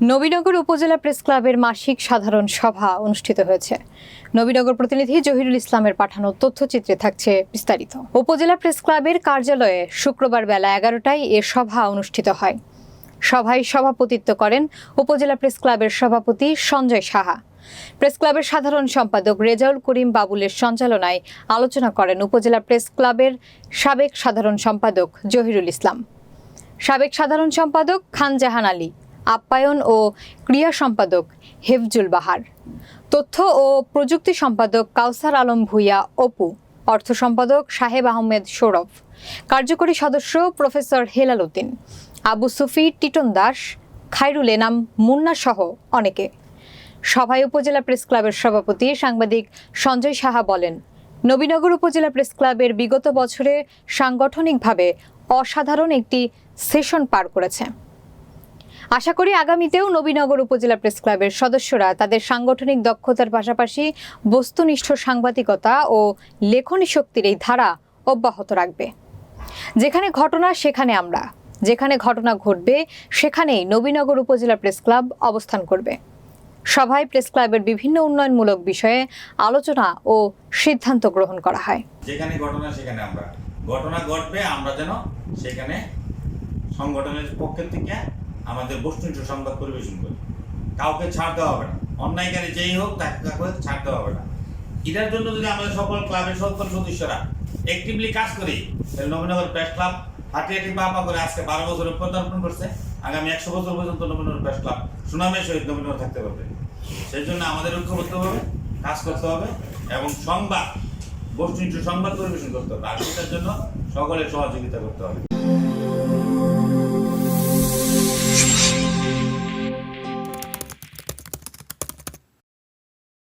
নবীনগর উপজেলা প্রেস ক্লাবের মাসিক সাধারণ সভা অনুষ্ঠিত হয়েছে। নবীনগর প্রতিনিধি জহিরুল ইসলামের পাঠানো তথ্যচিত্রে থাকছে বিস্তারিত। উপজেলা প্রেস ক্লাবের কার্যালয়ে শুক্রবার বেলা এগারোটায় এ সভা অনুষ্ঠিত হয়। সভায় সভাপতিত্ব করেন উপজেলা প্রেস ক্লাবের সভাপতি সঞ্জয় সাহা। প্রেস ক্লাবের সাধারণ সম্পাদক রেজাউল করিম বাবুলের সঞ্চালনায় আলোচনা করেন উপজেলা প্রেস ক্লাবের সাবেক সাধারণ সম্পাদক জহিরুল ইসলাম। সাবেক সাধারণ সম্পাদক খান জাহান আলী। আপ্যায়ন ও ক্রিয়া সম্পাদক হেফজুল বাহার। তথ্য ও প্রযুক্তি সম্পাদক কাউসার আলম ভুইয়া অপু। অর্থ সম্পাদক সাহেব আহমেদ সৌরভ। কার্যকরী সদস্য প্রফেসর হেলাল উদ্দিন। আবু সুফি টিটন দাস খাইরুল এনাম মুন্না সহ অনেকে। সভায় উপজেলা প্রেস ক্লাবের সভাপতি সাংবাদিক সঞ্জয় সাহা বলেন, নবীনগর উপজেলা প্রেস ক্লাবের বিগত বছরে সাংগঠনিকভাবে অসাধারণ একটি সেশন পার করেছে। আশা করি আগামীতেও নবীনগর উপজেলা প্রেস ক্লাবের সদস্যরা তাদের সাংগঠনিক দক্ষতার পাশাপাশি বস্তুনিষ্ঠ সাংবাদিকতা ও লেখনী শক্তির এই ধারা অব্যাহত রাখবে। যেখানে ঘটনা, সেখানে আমরা। যেখানে ঘটনা ঘটবে, সেখানেই নবীনগর উপজেলা প্রেস ক্লাব অবস্থান করবে। সভায় প্রেস ক্লাবের বিভিন্ন উন্নয়নমূলক বিষয়ে আলোচনা ও সিদ্ধান্ত গ্রহণ করা হয়। যেখানে ঘটনা, সেখানে আমরা। ঘটনা ঘটবে, আমরা যেন সেখানে সংগঠনের পক্ষের থেকে আমাদের বস্তুনিষ্ঠ সংবাদ পরিবেশন করি। কাউকে ছাড় দেওয়া হবে না। অন্যায়কারী যেই হোক, তাকে কাউকে ছাড় দেওয়া হবে না। এটার জন্য যদি আমাদের সকল ক্লাবের সকল সদস্যরা অ্যাক্টিভলি কাজ করি, তাহলে নবীনগর প্রেস ক্লাব হাঁটি হাঁটি পা পা করে আজকে বারো বছর পদার্পণ করছে। আগামী একশো বছর পর্যন্ত নবীনগর প্রেস ক্লাব সুনামের সহিত নবীনগর থাকতে পারবে। সেই জন্য আমাদের ঐক্যবদ্ধভাবে কাজ করতে হবে এবং সংবাদ বস্তুনিষ্ঠ সংবাদ পরিবেশন করতে হবে। আর সেটার জন্য সকলের সহযোগিতা করতে হবে।